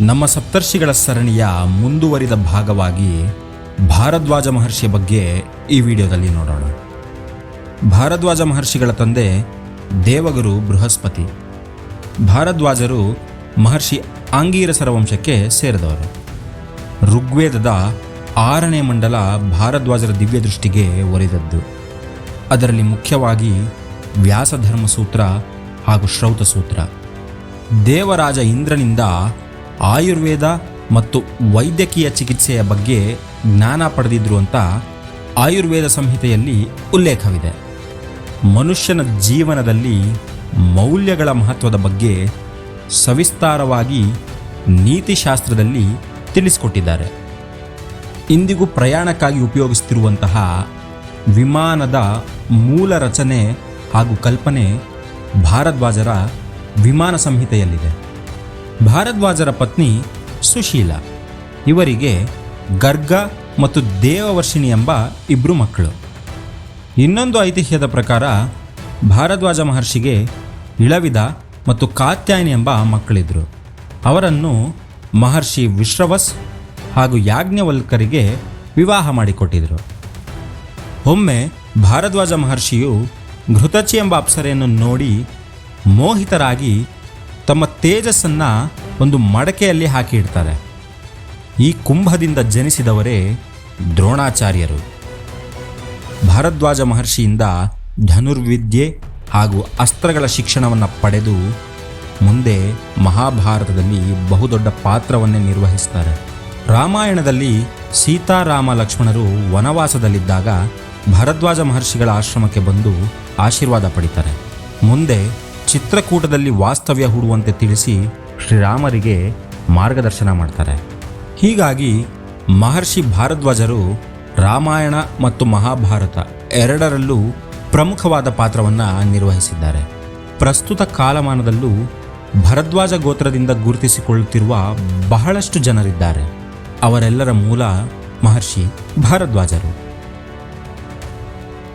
ನಮ್ಮ ಸಪ್ತರ್ಷಿಗಳ ಸರಣಿಯ ಮುಂದುವರಿದ ಭಾಗವಾಗಿ ಭಾರದ್ವಾಜ ಮಹರ್ಷಿಯ ಬಗ್ಗೆ ಈ ವಿಡಿಯೋದಲ್ಲಿ ನೋಡೋಣ. ಭಾರದ್ವಾಜ ಮಹರ್ಷಿಗಳ ತಂದೆ ದೇವಗುರು ಬೃಹಸ್ಪತಿ. ಭಾರದ್ವಾಜರು ಮಹರ್ಷಿ ಆಂಗೀರಸರ ವಂಶಕ್ಕೆ ಸೇರಿದವರು. ಋಗ್ವೇದದ ಆರನೇ ಮಂಡಲ ಭಾರದ್ವಾಜರ ದಿವ್ಯ ದೃಷ್ಟಿಗೆ ಒರಿದದ್ದು. ಅದರಲ್ಲಿ ಮುಖ್ಯವಾಗಿ ವ್ಯಾಸಧರ್ಮ ಸೂತ್ರ ಹಾಗೂ ಶ್ರೌತ ಸೂತ್ರ ದೇವರಾಜ ಇಂದ್ರನಿಂದ ಆಯುರ್ವೇದ ಮತ್ತು ವೈದ್ಯಕೀಯ ಚಿಕಿತ್ಸೆಯ ಬಗ್ಗೆ ಜ್ಞಾನ ಪಡೆದಿದ್ರು ಅಂತ ಆಯುರ್ವೇದ ಸಂಹಿತೆಯಲ್ಲಿ ಉಲ್ಲೇಖವಿದೆ. ಮನುಷ್ಯನ ಜೀವನದಲ್ಲಿ ಮೌಲ್ಯಗಳ ಮಹತ್ವದ ಬಗ್ಗೆ ಸವಿಸ್ತಾರವಾಗಿ ನೀತಿಶಾಸ್ತ್ರದಲ್ಲಿ ತಿಳಿಸಿಕೊಟ್ಟಿದ್ದಾರೆ. ಇಂದಿಗೂ ಪ್ರಯಾಣಕ್ಕಾಗಿ ಉಪಯೋಗಿಸ್ತಿರುವಂತಹ ವಿಮಾನದ ಮೂಲ ರಚನೆ ಹಾಗೂ ಕಲ್ಪನೆ ಭಾರದ್ವಾಜರ ವಿಮಾನ ಸಂಹಿತೆಯಲ್ಲಿದೆ. ಭಾರದ್ವಾಜರ ಪತ್ನಿ ಸುಶೀಲ. ಇವರಿಗೆ ಗರ್ಗ ಮತ್ತು ದೇವವರ್ಷಿಣಿ ಎಂಬ ಇಬ್ಬರು ಮಕ್ಕಳು. ಇನ್ನೊಂದು ಐತಿಹ್ಯದ ಪ್ರಕಾರ ಭಾರದ್ವಾಜ ಮಹರ್ಷಿಗೆ ಇಳವಿದ ಮತ್ತು ಕಾತ್ಯಾಯನಿ ಎಂಬ ಮಕ್ಕಳಿದ್ದರು ಅವರನ್ನು ಮಹರ್ಷಿ ವಿಶ್ರವಸ್ ಹಾಗೂ ಯಾಜ್ಞವಲ್ಕರಿಗೆ ವಿವಾಹ ಮಾಡಿಕೊಟ್ಟಿದ್ದರು ಒಮ್ಮೆ ಭಾರದ್ವಾಜ ಮಹರ್ಷಿಯು ಘೃತಚಿ ಎಂಬ ಅಪ್ಸರೆಯನ್ನು ನೋಡಿ ಮೋಹಿತರಾಗಿ ತಮ್ಮ ತೇಜಸ್ಸನ್ನು ಒಂದು ಮಡಕೆಯಲ್ಲಿ ಹಾಕಿ ಇಡ್ತಾರೆ. ಈ ಕುಂಭದಿಂದ ಜನಿಸಿದವರೇ ದ್ರೋಣಾಚಾರ್ಯರು. ಭಾರದ್ವಾಜ ಮಹರ್ಷಿಯಿಂದ ಧನುರ್ವಿದ್ಯೆ ಹಾಗೂ ಅಸ್ತ್ರಗಳ ಶಿಕ್ಷಣವನ್ನು ಪಡೆದು ಮುಂದೆ ಮಹಾಭಾರತದಲ್ಲಿ ಬಹುದೊಡ್ಡ ಪಾತ್ರವನ್ನೇ ನಿರ್ವಹಿಸ್ತಾರೆ. ರಾಮಾಯಣದಲ್ಲಿ ಸೀತಾರಾಮ ಲಕ್ಷ್ಮಣರು ವನವಾಸದಲ್ಲಿದ್ದಾಗ ಭರದ್ವಾಜ ಮಹರ್ಷಿಗಳ ಆಶ್ರಮಕ್ಕೆ ಬಂದು ಆಶೀರ್ವಾದ ಪಡಿತಾರೆ. ಮುಂದೆ ಚಿತ್ರಕೂಟದಲ್ಲಿ ವಾಸ್ತವ್ಯ ಹೂಡುವಂತೆ ತಿಳಿಸಿ ಶ್ರೀರಾಮರಿಗೆ ಮಾರ್ಗದರ್ಶನ ಮಾಡ್ತಾರೆ. ಹೀಗಾಗಿ ಮಹರ್ಷಿ ಭಾರದ್ವಾಜರು ರಾಮಾಯಣ ಮತ್ತು ಮಹಾಭಾರತ ಎರಡರಲ್ಲೂ ಪ್ರಮುಖವಾದ ಪಾತ್ರವನ್ನು ನಿರ್ವಹಿಸಿದ್ದಾರೆ. ಪ್ರಸ್ತುತ ಕಾಲಮಾನದಲ್ಲೂ ಭರದ್ವಾಜ ಗೋತ್ರದಿಂದ ಗುರುತಿಸಿಕೊಳ್ಳುತ್ತಿರುವ ಬಹಳಷ್ಟು ಜನರಿದ್ದಾರೆ. ಅವರೆಲ್ಲರ ಮೂಲ ಮಹರ್ಷಿ ಭಾರದ್ವಾಜರು.